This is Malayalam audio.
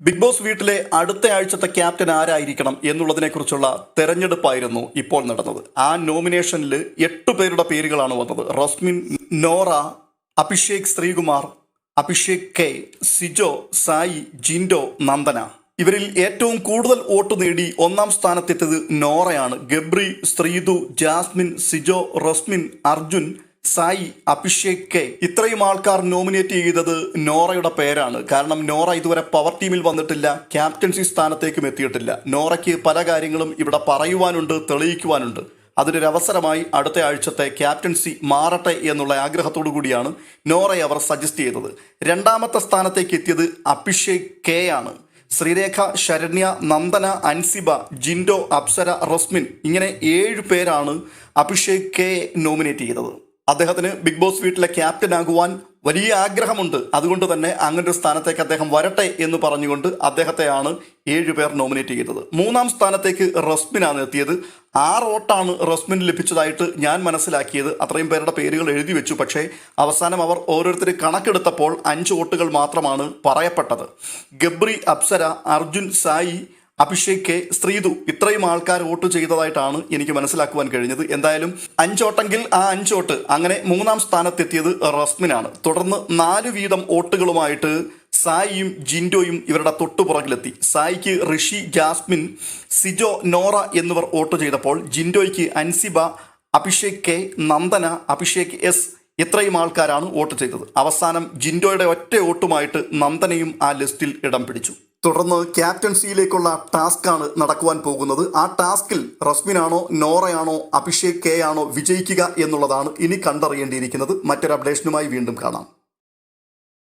ബിഗ് ബോസ് വീട്ടിലെ അടുത്ത ആഴ്ചത്തെ ക്യാപ്റ്റൻ ആരായിരിക്കണം എന്നുള്ളതിനെക്കുറിച്ചുള്ള തെരഞ്ഞെടുപ്പായിരുന്നു ഇപ്പോൾ നടന്നത്. ആ നോമിനേഷനിൽ എട്ട് പേരുടെ പേരുകളാണ് വന്നത്. Rasmin Nora Abhishek Sreekumar Abhishek K Sijo Sai Jinto Nandana. ഇവരിൽ ഏറ്റവും കൂടുതൽ വോട്ട് നേടി ഒന്നാം സ്ഥാനത്തെത്തിയത് നോറയാണ്. ഗബ്രി ശ്രീതു ജാസ്മിൻ സിജോ റസ്മിൻ അർജുൻ സായി അഭിഷേക് കെ. ഇത്രയും ആൾക്കാർ നോമിനേറ്റ് ചെയ്തത് നോറയുടെ പേരാണ്. കാരണം നോറ ഇതുവരെ പവർ ടീമിൽ വന്നിട്ടില്ല ക്യാപ്റ്റൻസി സ്ഥാനത്തേക്കും എത്തിയിട്ടില്ല. നോറയ്ക്ക് പല കാര്യങ്ങളും ഇവിടെ പറയുവാനുണ്ട് തെളിയിക്കുവാനുണ്ട്. അതിനൊരു അവസരമായി അടുത്ത ആഴ്ചത്തെ ക്യാപ്റ്റൻസി മാറട്ടെ എന്നുള്ള ആഗ്രഹത്തോടു കൂടിയാണ് നോറയെ അവർ സജസ്റ്റ് ചെയ്തത്. രണ്ടാമത്തെ സ്ഥാനത്തേക്ക് എത്തിയത് അഭിഷേക് കെ ആണ്. ശ്രീരേഖ ശരണ്യ നന്ദന അൻസിബ ജിൻഡോ അപ്സര റസ്മിൻ ഇങ്ങനെ ഏഴ് പേരാണ് അഭിഷേക് കെ നോമിനേറ്റ് ചെയ്തത്. അദ്ദേഹത്തിന് ബിഗ് ബോസ് വീട്ടിലെ ക്യാപ്റ്റൻ ആകുവാൻ വലിയ ആഗ്രഹമുണ്ട്. അതുകൊണ്ട് തന്നെ അങ്ങനൊരു സ്ഥാനത്തേക്ക് അദ്ദേഹം വരട്ടെ എന്ന് പറഞ്ഞുകൊണ്ട് അദ്ദേഹത്തെയാണ് ഏഴ് പേർ നോമിനേറ്റ് ചെയ്തത്. മൂന്നാം സ്ഥാനത്തേക്ക് റസ്മിനാണ് എത്തിയത്. ആറ് വോട്ടാണ് റസ്മിന് ലഭിച്ചതായിട്ട് ഞാൻ മനസ്സിലാക്കിയത്. അത്രയും പേരുടെ പേരുകൾ എഴുതി വെച്ചു. പക്ഷേ അവസാനം അവർ ഓരോരുത്തർ കണക്കെടുത്തപ്പോൾ അഞ്ച് വോട്ടുകൾ മാത്രമാണ് പറയപ്പെട്ടത്. ഗബ്രി അപ്സര അർജുൻ സായി അഭിഷേക് കെ ശ്രീതു ഇത്രയും ആൾക്കാർ വോട്ട് ചെയ്തതായിട്ടാണ് എനിക്ക് മനസ്സിലാക്കുവാൻ കഴിഞ്ഞത്. എന്തായാലും അഞ്ചോട്ടെങ്കിൽ ആ അഞ്ചോട്ട് അങ്ങനെ മൂന്നാം സ്ഥാനത്തെത്തിയത് റസ്മിനാണ്. തുടർന്ന് നാല് വീതം വോട്ടുകളുമായിട്ട് സായിയും ജിൻഡോയും ഇവരുടെ തൊട്ടുപുറകിലെത്തി. സായിക്ക് ഋഷി ജാസ്മിൻ സിജോ നോറ എന്നിവർ വോട്ട് ചെയ്തപ്പോൾ ജിൻഡോയ്ക്ക് അൻസിബ അഭിഷേക് കെ നന്ദന അഭിഷേക് എസ് ഇത്രയും ആൾക്കാരാണ് വോട്ട് ചെയ്തത്. അവസാനം ജിൻഡോയുടെ ഒറ്റ വോട്ടുമായിട്ട് നന്ദനയും ആ ലിസ്റ്റിൽ ഇടം പിടിച്ചു. തുടർന്ന് ക്യാപ്റ്റൻസിയിലേക്കുള്ള ആണ് നടക്കുവാൻ പോകുന്നത്. ആ ടാസ്കിൽ റസ്മിനാണോ നോറയാണോ അഭിഷേക് കെ ആണോ വിജയിക്കുക എന്നുള്ളതാണ് ഇനി കണ്ടറിയേണ്ടിയിരിക്കുന്നത്. മറ്റൊരു അപ്ഡേഷനുമായി വീണ്ടും കാണാം.